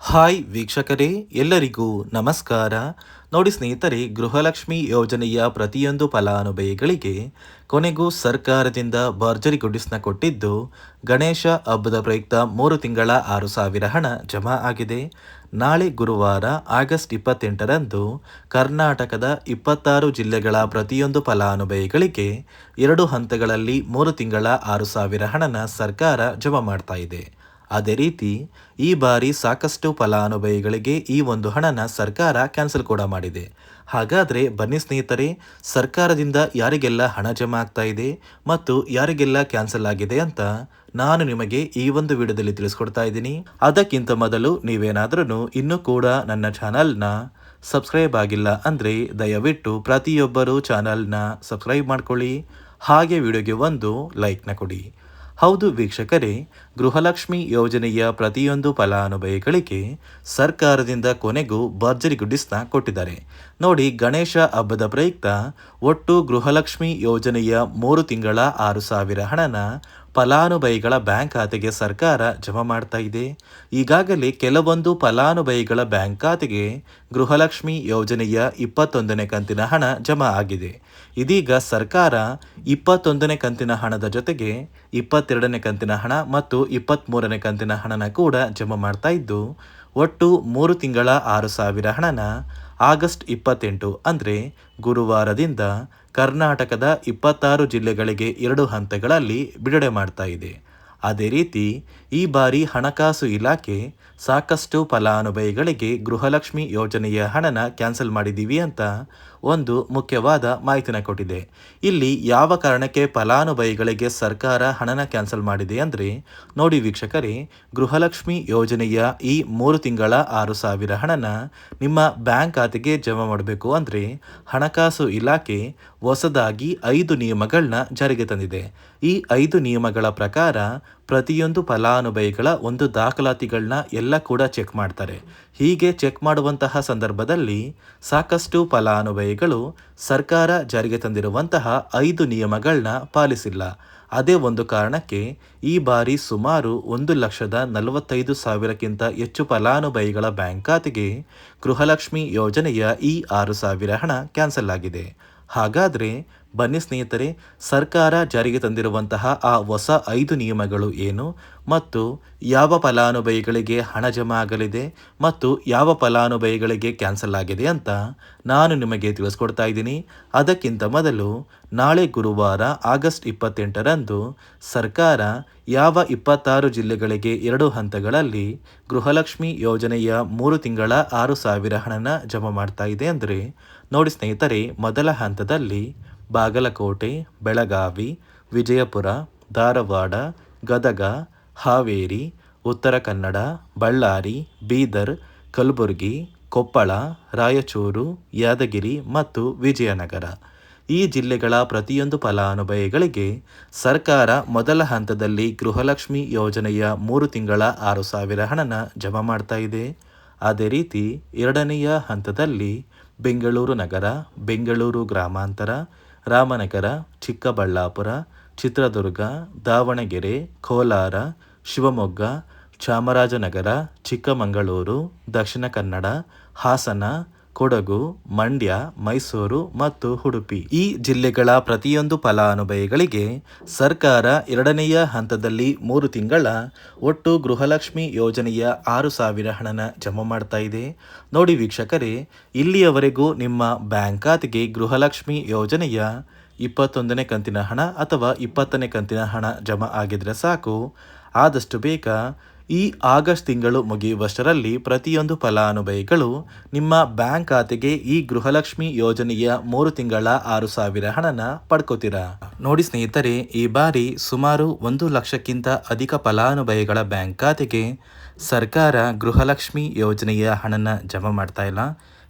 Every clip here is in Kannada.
ಹಾಯ್ ವೀಕ್ಷಕರೇ, ಎಲ್ಲರಿಗೂ ನಮಸ್ಕಾರ. ನೋಡಿ ಸ್ನೇಹಿತರೆ, ಗೃಹಲಕ್ಷ್ಮಿ ಯೋಜನೆಯ ಪ್ರತಿಯೊಂದು ಫಲಾನುಭವಿಗಳಿಗೆ ಕೊನೆಗೂ ಸರ್ಕಾರದಿಂದ ಭರ್ಜರಿ ಗುಡಿಸ್ನ ಕೊಟ್ಟಿದ್ದು ಗಣೇಶ ಹಬ್ಬದ ಪ್ರಯುಕ್ತ ಮೂರು ತಿಂಗಳ ಆರು ಸಾವಿರ ಹಣ ಜಮಾ ಆಗಿದೆ. ನಾಳೆ ಗುರುವಾರ, ಆಗಸ್ಟ್ ಇಪ್ಪತ್ತೆಂಟರಂದು ಕರ್ನಾಟಕದ ಇಪ್ಪತ್ತಾರು ಜಿಲ್ಲೆಗಳ ಪ್ರತಿಯೊಂದು ಫಲಾನುಭವಿಗಳಿಗೆ ಎರಡು ಹಂತಗಳಲ್ಲಿ ಮೂರು ತಿಂಗಳ ಆರು ಸಾವಿರ ಹಣನ ಸರ್ಕಾರ ಜಮಾ ಮಾಡ್ತಾ ಅದೇ ರೀತಿ ಈ ಬಾರಿ ಸಾಕಷ್ಟು ಫಲಾನುಭವಿಗಳಿಗೆ ಈ ಒಂದು ಹಣನ ಸರ್ಕಾರ ಕ್ಯಾನ್ಸಲ್ ಕೂಡ ಮಾಡಿದೆ. ಹಾಗಾದರೆ ಬನ್ನಿ ಸ್ನೇಹಿತರೆ, ಸರ್ಕಾರದಿಂದ ಯಾರಿಗೆಲ್ಲ ಹಣ ಜಮಾ ಆಗ್ತಾ ಇದೆ ಮತ್ತು ಯಾರಿಗೆಲ್ಲ ಕ್ಯಾನ್ಸಲ್ ಆಗಿದೆ ಅಂತ ನಾನು ನಿಮಗೆ ಈ ಒಂದು ವಿಡಿಯೋದಲ್ಲಿ ತಿಳಿಸ್ಕೊಡ್ತಾ ಇದ್ದೀನಿ. ಅದಕ್ಕಿಂತ ಮೊದಲು ನೀವೇನಾದ್ರೂ ಇನ್ನೂ ಕೂಡ ನನ್ನ ಚಾನಲ್ನ ಸಬ್ಸ್ಕ್ರೈಬ್ ಆಗಿಲ್ಲ ಅಂದರೆ ದಯವಿಟ್ಟು ಪ್ರತಿಯೊಬ್ಬರು ಚಾನಲ್ನ ಸಬ್ಸ್ಕ್ರೈಬ್ ಮಾಡ್ಕೊಳ್ಳಿ. ಹಾಗೆ ವಿಡಿಯೋಗೆ ಒಂದು ಲೈಕ್ನ ಕೊಡಿ. ಹೌದು ವೀಕ್ಷಕರೇ, ಗೃಹಲಕ್ಷ್ಮಿ ಯೋಜನೆಯ ಪ್ರತಿಯೊಂದು ಫಲಾನುಭವಿಗಳಿಗೆ ಸರ್ಕಾರದಿಂದ ಕೊನೆಗೂ ಭರ್ಜರಿ ಗುಡ್ಡಿಸ್ನ ಕೊಟ್ಟಿದ್ದಾರೆ. ನೋಡಿ, ಗಣೇಶ ಹಬ್ಬದ ಪ್ರಯುಕ್ತ ಒಟ್ಟು ಗೃಹಲಕ್ಷ್ಮಿ ಯೋಜನೆಯ ಮೂರು ತಿಂಗಳ ಆರು ಸಾವಿರ ಹಣನ ಫಲಾನುಭವಿಗಳ ಬ್ಯಾಂಕ್ ಖಾತೆಗೆ ಸರ್ಕಾರ ಜಮಾ ಮಾಡ್ತಾ ಇದೆ. ಈಗಾಗಲೇ ಕೆಲವೊಂದು ಫಲಾನುಭವಿಗಳ ಬ್ಯಾಂಕ್ ಖಾತೆಗೆ ಗೃಹಲಕ್ಷ್ಮಿ ಯೋಜನೆಯ ಇಪ್ಪತ್ತೊಂದನೇ ಕಂತಿನ ಹಣ ಜಮಾ ಆಗಿದೆ. ಇದೀಗ ಸರ್ಕಾರ ಇಪ್ಪತ್ತೊಂದನೇ ಕಂತಿನ ಹಣದ ಜೊತೆಗೆ ಇಪ್ಪತ್ತೆರಡನೇ ಕಂತಿನ ಹಣ ಮತ್ತು ಇಪ್ಪತ್ತ್ಮೂರನೇ ಕಂತಿನ ಹಣನ ಕೂಡ ಜಮಾ ಮಾಡ್ತಾ ಇದ್ದು, ಒಟ್ಟು ಮೂರು ತಿಂಗಳ ಆರು ಸಾವಿರ ಹಣನ ಆಗಸ್ಟ್ ಇಪ್ಪತ್ತೆಂಟು ಅಂದರೆ ಗುರುವಾರದಿಂದ ಕರ್ನಾಟಕದ ಇಪ್ಪತ್ತಾರು ಜಿಲ್ಲೆಗಳಿಗೆ ಎರಡು ಹಂತಗಳಲ್ಲಿ ಬಿಡುಗಡೆ ಮಾಡ್ತಾ ಇದೆ. ಅದೇ ರೀತಿ ಈ ಬಾರಿ ಹಣಕಾಸು ಇಲಾಖೆ ಸಾಕಷ್ಟು ಫಲಾನುಭವಿಗಳಿಗೆ ಗೃಹಲಕ್ಷ್ಮಿ ಯೋಜನೆಯ ಹಣನ ಕ್ಯಾನ್ಸಲ್ ಮಾಡಿದ್ದೀವಿ ಅಂತ ಒಂದು ಮುಖ್ಯವಾದ ಮಾಹಿತಿನ ಕೊಟ್ಟಿದೆ. ಇಲ್ಲಿ ಯಾವ ಕಾರಣಕ್ಕೆ ಫಲಾನುಭವಿಗಳಿಗೆ ಸರ್ಕಾರ ಹಣನ ಕ್ಯಾನ್ಸಲ್ ಮಾಡಿದೆ ಅಂದರೆ ನೋಡಿ ವೀಕ್ಷಕರೇ, ಗೃಹಲಕ್ಷ್ಮಿ ಯೋಜನೆಯ ಈ ಮೂರು ತಿಂಗಳ ಆರು ಸಾವಿರ ಹಣನ ನಿಮ್ಮ ಬ್ಯಾಂಕ್ ಖಾತೆಗೆ ಜಮಾ ಮಾಡಬೇಕು ಅಂದರೆ ಹಣಕಾಸು ಇಲಾಖೆ ಹೊಸದಾಗಿ ಐದು ನಿಯಮಗಳನ್ನ ಜಾರಿಗೆ ತಂದಿದೆ. ಈ ಐದು ನಿಯಮಗಳ ಪ್ರಕಾರ ಪ್ರತಿಯೊಂದು ಫಲಾನುಭವಿಗಳ ಒಂದು ದಾಖಲಾತಿಗಳನ್ನ ಎಲ್ಲ ಕೂಡ ಚೆಕ್ ಮಾಡ್ತಾರೆ. ಹೀಗೆ ಚೆಕ್ ಮಾಡುವಂತಹ ಸಂದರ್ಭದಲ್ಲಿ ಸಾಕಷ್ಟು ಫಲಾನುಭವಿಗಳು ಸರ್ಕಾರ ಜಾರಿಗೆ ತಂದಿರುವಂತಹ ಐದು ನಿಯಮಗಳನ್ನ ಪಾಲಿಸಿಲ್ಲ. ಅದೇ ಒಂದು ಕಾರಣಕ್ಕೆ ಈ ಬಾರಿ ಸುಮಾರು ಒಂದು ಲಕ್ಷದ ನಲವತ್ತೈದು ಸಾವಿರಕ್ಕಿಂತ ಹೆಚ್ಚು ಫಲಾನುಭವಿಗಳ ಬ್ಯಾಂಕ್ ಖಾತೆಗೆ ಗೃಹಲಕ್ಷ್ಮಿ ಯೋಜನೆಯ ಈ ಆರು ಸಾವಿರ ಹಣ ಕ್ಯಾನ್ಸಲ್ ಆಗಿದೆ. ಹಾಗಾದರೆ ಬನ್ನಿ ಸ್ನೇಹಿತರೆ, ಸರ್ಕಾರ ಜಾರಿಗೆ ತಂದಿರುವಂತಹ ಆ ಹೊಸ ಐದು ನಿಯಮಗಳು ಏನು ಮತ್ತು ಯಾವ ಫಲಾನುಭವಿಗಳಿಗೆ ಹಣ ಜಮಾ ಆಗಲಿದೆ ಮತ್ತು ಯಾವ ಫಲಾನುಭವಿಗಳಿಗೆ ಕ್ಯಾನ್ಸಲ್ ಆಗಿದೆ ಅಂತ ನಾನು ನಿಮಗೆ ತಿಳಿಸ್ಕೊಡ್ತಾ ಇದ್ದೀನಿ. ಅದಕ್ಕಿಂತ ಮೊದಲು ನಾಳೆ ಗುರುವಾರ ಆಗಸ್ಟ್ ಇಪ್ಪತ್ತೆಂಟರಂದು ಸರ್ಕಾರ ಯಾವ ಇಪ್ಪತ್ತಾರು ಜಿಲ್ಲೆಗಳಿಗೆ ಎರಡು ಹಂತಗಳಲ್ಲಿ ಗೃಹಲಕ್ಷ್ಮಿ ಯೋಜನೆಯ ಮೂರು ತಿಂಗಳ ಆರು ಸಾವಿರ ಹಣನ ಜಮಾ ಮಾಡ್ತಾ ಇದೆ ಅಂದರೆ ನೋಡಿ ಸ್ನೇಹಿತರೆ, ಮೊದಲ ಹಂತದಲ್ಲಿ ಬಾಗಲಕೋಟೆ, ಬೆಳಗಾವಿ, ವಿಜಯಪುರ, ಧಾರವಾಡ, ಗದಗ, ಹಾವೇರಿ, ಉತ್ತರ ಕನ್ನಡ, ಬಳ್ಳಾರಿ, ಬೀದರ್, ಕಲಬುರಗಿ, ಕೊಪ್ಪಳ, ರಾಯಚೂರು, ಯಾದಗಿರಿ ಮತ್ತು ವಿಜಯನಗರ. ಈ ಜಿಲ್ಲೆಗಳ ಪ್ರತಿಯೊಂದು ಫಲಾನುಭವಿಗಳಿಗೆ ಸರ್ಕಾರ ಮೊದಲ ಹಂತದಲ್ಲಿ ಗೃಹಲಕ್ಷ್ಮಿ ಯೋಜನೆಯ ಮೂರು ತಿಂಗಳ ಆರು ಸಾವಿರ ಹಣನ ಜಮಾ ಮಾಡ್ತಾ ಇದೆ. ಅದೇ ರೀತಿ ಎರಡನೆಯ ಹಂತದಲ್ಲಿ ಬೆಂಗಳೂರು ನಗರ, ಬೆಂಗಳೂರು ಗ್ರಾಮಾಂತರ, ರಾಮನಗರ, ಚಿಕ್ಕಬಳ್ಳಾಪುರ, ಚಿತ್ರದುರ್ಗ, ದಾವಣಗೆರೆ, ಕೋಲಾರ, ಶಿವಮೊಗ್ಗ, ಚಾಮರಾಜನಗರ, ಚಿಕ್ಕಮಗಳೂರು, ದಕ್ಷಿಣ ಕನ್ನಡ, ಹಾಸನ ಕೊಡಗು, ಮಂಡ್ಯ, ಮೈಸೂರು ಮತ್ತು ಉಡುಪಿ. ಈ ಜಿಲ್ಲೆಗಳ ಪ್ರತಿಯೊಂದು ಫಲಾನುಭವಿಗಳಿಗೆ ಸರ್ಕಾರ ಎರಡನೆಯ ಹಂತದಲ್ಲಿ ಮೂರು ತಿಂಗಳ ಒಟ್ಟು ಗೃಹಲಕ್ಷ್ಮಿ ಯೋಜನೆಯ ಆರು ಸಾವಿರ ಹಣನ ಜಮಾ ಮಾಡ್ತಾ ಇದೆ. ನೋಡಿ ವೀಕ್ಷಕರೇ, ಇಲ್ಲಿಯವರೆಗೂ ನಿಮ್ಮ ಬ್ಯಾಂಕ್ ಖಾತೆಗೆ ಗೃಹಲಕ್ಷ್ಮಿ ಯೋಜನೆಯ ಇಪ್ಪತ್ತೊಂದನೇ ಕಂತಿನ ಹಣ ಅಥವಾ ಇಪ್ಪತ್ತನೇ ಕಂತಿನ ಹಣ ಜಮಾ ಆಗಿದ್ರೆ ಸಾಕು. ಆದಷ್ಟು ಬೇಗ ಈ ಆಗಸ್ಟ್ ತಿಂಗಳು ಮುಗಿಯುವಷ್ಟರಲ್ಲಿ ಪ್ರತಿಯೊಂದು ಫಲಾನುಭವಿಗಳು ನಿಮ್ಮ ಬ್ಯಾಂಕ್ ಖಾತೆಗೆ ಈ ಗೃಹಲಕ್ಷ್ಮಿ ಯೋಜನೆಯ ಮೂರು ತಿಂಗಳ ಆರು ಸಾವಿರ ಹಣನ ಪಡ್ಕೋತೀರಾ? ನೋಡಿ ಸ್ನೇಹಿತರೆ, ಈ ಬಾರಿ ಸುಮಾರು ಒಂದು ಲಕ್ಷಕ್ಕಿಂತ ಅಧಿಕ ಫಲಾನುಭವಿಗಳ ಬ್ಯಾಂಕ್ ಖಾತೆಗೆ ಸರ್ಕಾರ ಗೃಹಲಕ್ಷ್ಮಿ ಯೋಜನೆಯ ಹಣನ ಜಮಾ ಮಾಡ್ತಾ ಇಲ್ಲ.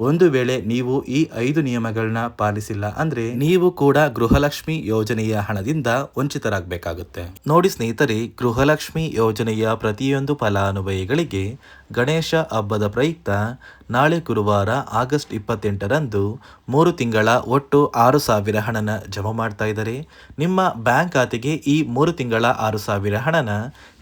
ಒಂದು ವೇಳೆ ನೀವು ಈ ಐದು ನಿಯಮಗಳನ್ನ ಪಾಲಿಸಿಲ್ಲ ಅಂದ್ರೆ ನೀವು ಕೂಡ ಗೃಹಲಕ್ಷ್ಮಿ ಯೋಜನೆಯ ಹಣದಿಂದ ವಂಚಿತರಾಗಬೇಕಾಗುತ್ತೆ. ನೋಡಿ ಸ್ನೇಹಿತರೆ, ಗೃಹಲಕ್ಷ್ಮಿ ಯೋಜನೆಯ ಪ್ರತಿಯೊಂದು ಫಲಾನುಭವಿಗಳಿಗೆ ಗಣೇಶ ಹಬ್ಬದ ಪ್ರಯುಕ್ತ ನಾಳೆ ಗುರುವಾರ ಆಗಸ್ಟ್ ಇಪ್ಪತ್ತೆಂಟರಂದು ಮೂರು ತಿಂಗಳ ಒಟ್ಟು ಆರು ಸಾವಿರ ಹಣನ ಜಮಾ ಮಾಡ್ತಾ ಇದ್ದಾರೆ. ನಿಮ್ಮ ಬ್ಯಾಂಕ್ ಖಾತೆಗೆ ಈ ಮೂರು ತಿಂಗಳ ಆರು ಸಾವಿರ ಹಣನ